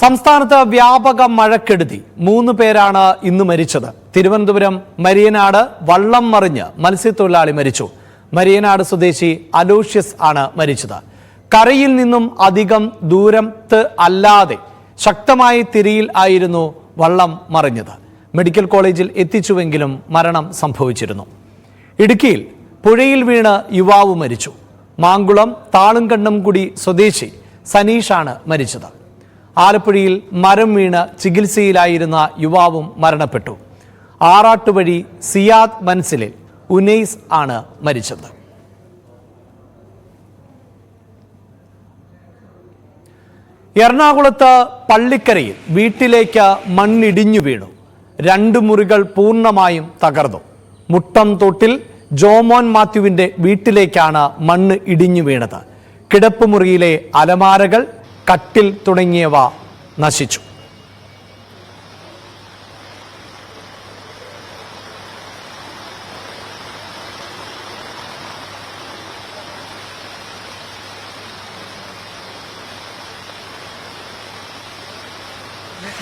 സംസ്ഥാനത്ത് വ്യാപക മഴക്കെടുതി. മൂന്ന് പേരാണ് ഇന്ന് മരിച്ചത്. തിരുവനന്തപുരം മരിയനാട് വള്ളം മറിഞ്ഞ് മത്സ്യത്തൊഴിലാളി മരിച്ചു. മരിയനാട് സ്വദേശി അലോഷ്യസ് ആണ് മരിച്ചത്. കരയിൽ നിന്നും അധികം ദൂരത്ത് അല്ലാതെ ശക്തമായ തിരിയിൽ ആയിരുന്നു വള്ളം മറിഞ്ഞത്. മെഡിക്കൽ കോളേജിൽ എത്തിച്ചുവെങ്കിലും മരണം സംഭവിച്ചിരുന്നു. ഇടുക്കിയിൽ പുഴയിൽ വീണ് യുവാവ് മരിച്ചു. മാങ്കുളം താളുംകണ്ണംകുടി സ്വദേശി സനീഷാണ് മരിച്ചത്. ആലപ്പുഴയിൽ മരം വീണ് ചികിത്സയിലായിരുന്ന യുവാവും മരണപ്പെട്ടു. ആറാട്ടുവഴി സിയാദ് മൻസിലിൽ ഉനൈസ് ആണ് മരിച്ചത്. എറണാകുളത്ത് പള്ളിക്കരയിൽ വീട്ടിലേക്ക് മണ്ണിടിഞ്ഞു വീണു. രണ്ട് മുറികൾ പൂർണമായും തകർന്നു. മുട്ടം തൊട്ടിൽ ജോമോൻ മാത്യുവിന്റെ വീട്ടിലേക്കാണ് മണ്ണ് ഇടിഞ്ഞു വീണത്. കിടപ്പുമുറിയിലെ അലമാരകൾ കട്ടിൽ തുടങ്ങിയവ നശിച്ചു.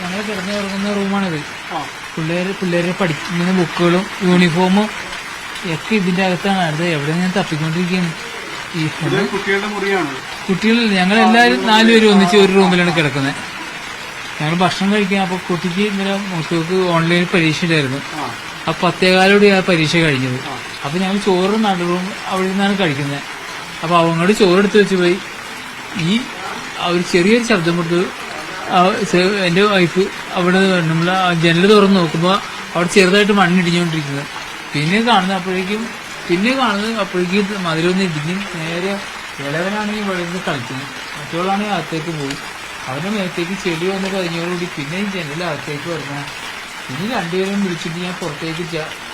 ഞങ്ങൾ കിടന്നു കിടക്കുന്ന റൂമാണിത്. പിള്ളേര് പിള്ളേര് പഠിക്കുന്ന ബുക്കുകളും യൂണിഫോമും ഒക്കെ ഇതിന്റെ അകത്താണ്. അത് എവിടെ ഞാൻ തപ്പിക്കൊണ്ടിരിക്കുകയാണ് ഈ കുട്ടികളുടെ മുറിയാണ്. കുട്ടികളില്ല ഞങ്ങൾ എല്ലാവരും നാലുപേരും ഒന്നിച്ച് ഒരു റൂമിലാണ് കിടക്കുന്നത്. ഞങ്ങൾ ഭക്ഷണം കഴിക്കാൻ അപ്പൊ കുട്ടിക്ക് ഇന്നലെ മൂത്തവർക്ക് ഓൺലൈനിൽ പരീക്ഷ ഉണ്ടായിരുന്നു. അപ്പൊ പത്തേകാലോടെ ആ പരീക്ഷ കഴിഞ്ഞത്. അപ്പൊ ഞങ്ങൾ ചോറ് നടുവും അവിടെ നിന്നാണ് കഴിക്കുന്നത്. അപ്പൊ അവങ്ങോട് ചോറ് എടുത്ത് വെച്ച് പോയി. ഈ ഒരു ചെറിയൊരു ശബ്ദം കൊടുത്ത് എന്റെ വൈഫ് അവിടെ നമ്മൾ ജനൽ തുറന്ന് നോക്കുമ്പോൾ അവിടെ ചെറുതായിട്ട് മണ്ണിടിഞ്ഞുകൊണ്ടിരിക്കുന്നത്. പിന്നെ കാണുന്ന അപ്പോഴേക്കും പിന്നെ കാണുന്നത് അപ്പോഴേക്കും മതിലൊന്ന് ഇടിഞ്ഞ് നേരെ ഇളവനാണെങ്കിൽ വെള്ളത്തിൽ കളിക്കുന്നു മറ്റുള്ളാണെങ്കിൽ അകത്തേക്ക് പോയി. അവരുടെ മേത്തേക്ക് ചെടി വന്ന് കഴിഞ്ഞോടുകൂടി പിന്നെയും ജനലിൽ അകത്തേക്ക് വരുന്ന ഇനി രണ്ടുപേരും വിളിച്ചിട്ട് ഞാൻ പുറത്തേക്ക്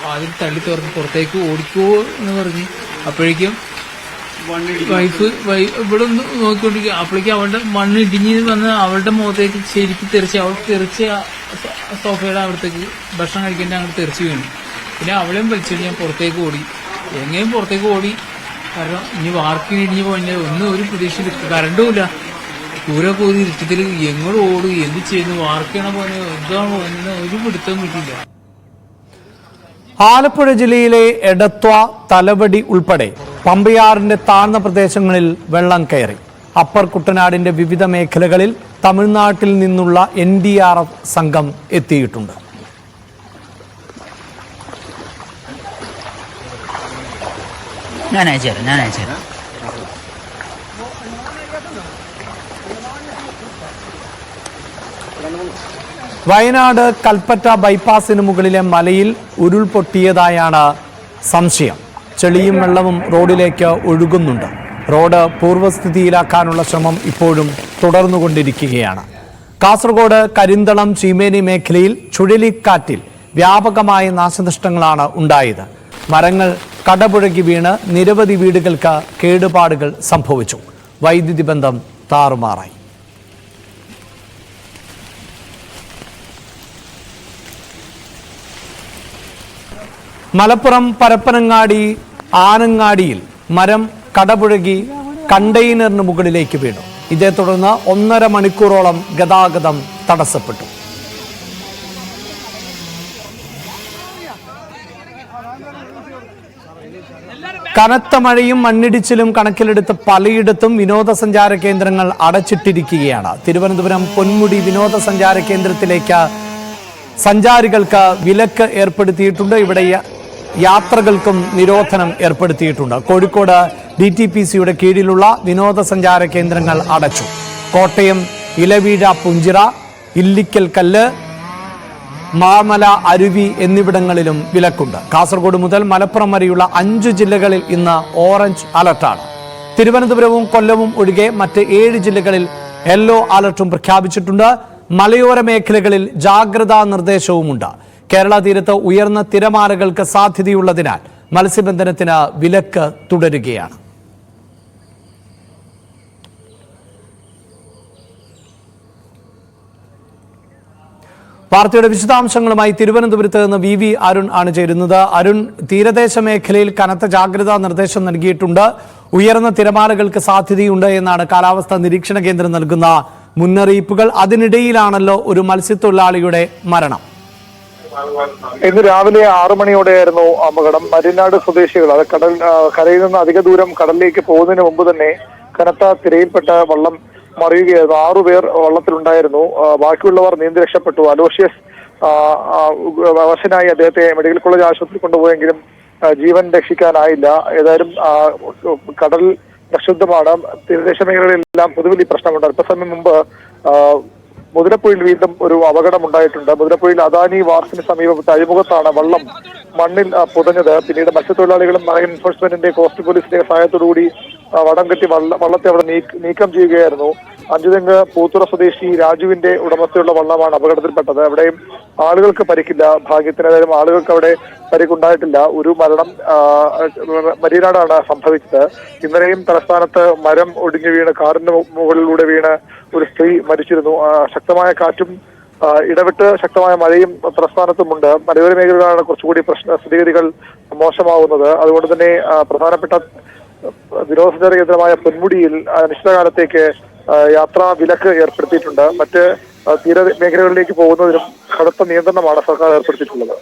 വാതിൽ തള്ളി തുറന്ന് പുറത്തേക്ക് ഓടിക്കോ എന്ന് പറഞ്ഞ് അപ്പോഴേക്കും വൈഫ് ഇവിടെ ഒന്ന് നോക്കിക്കൊണ്ടിരിക്കുക. അപ്പോഴേക്കും അവളുടെ മണ്ണ് ഇടിഞ്ഞ് വന്ന് അവളുടെ മുഖത്തേക്ക് ശരിക്ക് തെറിച്ച് അവൾ തെറിച്ച് സോഫയുടെ അവിടത്തേക്ക് ഭക്ഷണം കഴിക്കേണ്ട അങ്ങോട്ട് തെറിച്ച് വീണു. പിന്നെ അവളെയും വലിച്ചിട്ട് ഞാൻ പുറത്തേക്ക് ഓടി. എങ്ങനെയും പുറത്തേക്ക് ഓടി. കാരണം ഇനി വാർക്കിന് ഇടിഞ്ഞ് പോയാൽ ഒന്നും ഒരു പ്രതീക്ഷയിൽ കരണ്ടുമില്ല കൂരെ പോയി ഇഷ്ടത്തിൽ എങ്ങോട്ട് ഓടും? എന്ത് ചെയ്യുന്നു? വാർക്കണ പോലെ എന്താണ് പോകുന്നത് ഒരു പിടുത്തവും കിട്ടില്ല ആലപ്പുഴ ജില്ലയിലെ എടത്വ തലവടി ഉൾപ്പെടെ പമ്പയാറിന്റെ താഴ്ന്ന പ്രദേശങ്ങളിൽ വെള്ളം കയറി. അപ്പർ കുട്ടനാടിന്റെ വിവിധ മേഖലകളിൽ തമിഴ്നാട്ടിൽ നിന്നുള്ള എൻ സംഘം എത്തിയിട്ടുണ്ട്. ഞാൻ അയച്ചുതരാം ഞാൻ അയച്ചുതരാം വയനാട് കൽപ്പറ്റ ബൈപ്പാസിന് മുകളിലെ മലയിൽ ഉരുൾപൊട്ടിയതായാണ് സംശയം. ചെളിയും വെള്ളവും റോഡിലേക്ക് ഒഴുകുന്നുണ്ട്. റോഡ് പൂർവസ്ഥിതിയിലാക്കാനുള്ള ശ്രമം ഇപ്പോഴും തുടർന്നുകൊണ്ടിരിക്കുകയാണ്. കാസർഗോഡ് കരിന്തളം ചീമേനി മേഖലയിൽ ചുഴലിക്കാറ്റിൽ വ്യാപകമായ നാശനഷ്ടങ്ങളാണ് ഉണ്ടായത്. മരങ്ങൾ കടപുഴകി വീണ് നിരവധി വീടുകൾക്ക് കേടുപാടുകൾ സംഭവിച്ചു. വൈദ്യുതി ബന്ധം താറുമാറായി. മലപ്പുറം പരപ്പനങ്ങാടി ആനങ്ങാടിയിൽ മരം കടപുഴകി കണ്ടെയ്നറിന് മുകളിലേക്ക് വീണു. ഇതേ തുടർന്ന് ഒന്നര മണിക്കൂറോളം ഗതാഗതം തടസ്സപ്പെട്ടു. കനത്ത മഴയും മണ്ണിടിച്ചിലും കണക്കിലെടുത്ത് പലയിടത്തും വിനോദസഞ്ചാര കേന്ദ്രങ്ങൾ അടച്ചിട്ടിരിക്കുകയാണ്. തിരുവനന്തപുരം പൊന്മുടി വിനോദസഞ്ചാര കേന്ദ്രത്തിലേക്ക് സഞ്ചാരികൾക്ക് വിലക്ക് ഏർപ്പെടുത്തിയിട്ടുണ്ട്. ഇവിടെ യാത്രകൾക്കും നിരോധനം ഏർപ്പെടുത്തിയിട്ടുണ്ട്. കോഴിക്കോട് ഡി ടി പി സിയുടെ കീഴിലുള്ള വിനോദസഞ്ചാര കേന്ദ്രങ്ങൾ അടച്ചു. കോട്ടയം ഇലവീഴ പുഞ്ചിറ ഇല്ലിക്കൽ കല്ല് മാമല അരുവി എന്നിവിടങ്ങളിലും വിലക്കുണ്ട്. കാസർഗോഡ് മുതൽ മലപ്പുറം വരെയുള്ള അഞ്ച് ജില്ലകളിൽ ഇന്ന് ഓറഞ്ച് അലർട്ടാണ്. തിരുവനന്തപുരവും കൊല്ലവും ഒഴികെ മറ്റ് ഏഴ് ജില്ലകളിൽ യെല്ലോ അലർട്ടും പ്രഖ്യാപിച്ചിട്ടുണ്ട്. മലയോര മേഖലകളിൽ ജാഗ്രതാ നിർദ്ദേശവുമുണ്ട്. കേരള തീരത്ത് ഉയർന്ന തിരമാലകൾക്ക് സാധ്യതയുള്ളതിനാൽ മത്സ്യബന്ധനത്തിന് വിലക്ക് തുടരുകയാണ്. വാർത്തയുടെ വിശദാംശങ്ങളുമായി തിരുവനന്തപുരത്ത് നിന്ന് വി വി അരുൺ ആണ് ചേരുന്നത്. അരുൺ തീരദേശ മേഖലയിൽ കനത്ത ജാഗ്രതാ നിർദ്ദേശം നൽകിയിട്ടുണ്ട്. ഉയർന്ന തിരമാലകൾക്ക് സാധ്യതയുണ്ട് എന്നാണ് കാലാവസ്ഥാ നിരീക്ഷണ കേന്ദ്രം നൽകുന്ന മുന്നറിയിപ്പുകൾ. അതിനിടയിലാണല്ലോ ഒരു മത്സ്യത്തൊഴിലാളിയുടെ മരണം. ഇന്ന് രാവിലെ ആറു മണിയോടെയായിരുന്നു അപകടം. മരിനാട് സ്വദേശികൾ അത് കടൽ കരയിൽ നിന്ന് അധിക ദൂരം കടലിലേക്ക് പോകുന്നതിന് മുമ്പ് തന്നെ കനത്ത തിരയിൽപ്പെട്ട വള്ളം മറിയുകയായിരുന്നു. ആറുപേർ വള്ളത്തിലുണ്ടായിരുന്നു. ബാക്കിയുള്ളവർ നീന്തി രക്ഷപ്പെട്ടു അലോഷ്യസ് ആ, അദ്ദേഹത്തെ മെഡിക്കൽ കോളേജ് ആശുപത്രി കൊണ്ടുപോയെങ്കിലും ജീവൻ രക്ഷിക്കാനായില്ല. ഏതായാലും കടൽ പ്രക്ഷുബ്ധമാണ് തീരദേശ മേഖലകളിലെല്ലാം പൊതുവിൽ ഈ പ്രശ്നമുണ്ട്. അല്പസമയം മുമ്പ് മുതിരപ്പുഴയിൽ വീണ്ടും ഒരു അപകടം ഉണ്ടായിട്ടുണ്ട്. മുതിരപ്പുഴയിൽ അദാനി വാർസിന് സമീപത്തെ അഴിമുഖത്താണ് വള്ളം മണ്ണിൽ പുതഞ്ഞത്. പിന്നീട് മത്സ്യത്തൊഴിലാളികളും മറൈൻ എൻഫോഴ്സ്മെന്റിന്റെ കോസ്റ്റ് പോലീസിന്റെ സഹായത്തോടുകൂടി വടം കെട്ടി വള്ള- വള്ളത്തെ അവിടെ നീക്കം ചെയ്യുകയായിരുന്നു. അഞ്ചുതെങ്ങ് പൂത്തുറ സ്വദേശി രാജുവിന്റെ ഉടമസ്ഥയുള്ള വള്ളമാണ് അപകടത്തിൽപ്പെട്ടത്. അവിടെയും ആളുകൾക്ക് പരിക്കില്ല. ഭാഗ്യത്തിന് ഏതായാലും ആളുകൾക്ക് അവിടെ പരിക്കുണ്ടായിട്ടില്ല. ഒരു മരണം മരീനാടാണ് സംഭവിച്ചത്. ഇന്നലെയും തലസ്ഥാനത്ത് മരം ഒടിഞ്ഞു വീണ് കാറിന്റെ മുകളിലൂടെ വീണ് ഒരു സ്ത്രീ മരിച്ചിരുന്നു. ശക്തമായ കാറ്റും ഇടവിട്ട് ശക്തമായ മഴയും തലസ്ഥാനത്തുമുണ്ട്. മലയോര മേഖലകളാണ് കുറച്ചുകൂടി പ്രശ്ന സ്ഥിതിഗതികൾ മോശമാവുന്നത്. അതുകൊണ്ട് തന്നെ പ്രധാനപ്പെട്ട വിനോദസഞ്ചാര കേന്ദ്രമായ പൊന്മുടിയിൽ അനിശ്ചിതകാലത്തേക്ക് യാത്രാ വിലക്ക് ഏർപ്പെടുത്തിയിട്ടുണ്ട്. മറ്റ് ആ, തീര മേഖലകളിലേക്ക് പോകുന്നതിനും കടുത്ത നിയന്ത്രണമാണ് സർക്കാർ ഏർപ്പെടുത്തിയിട്ടുള്ളത്.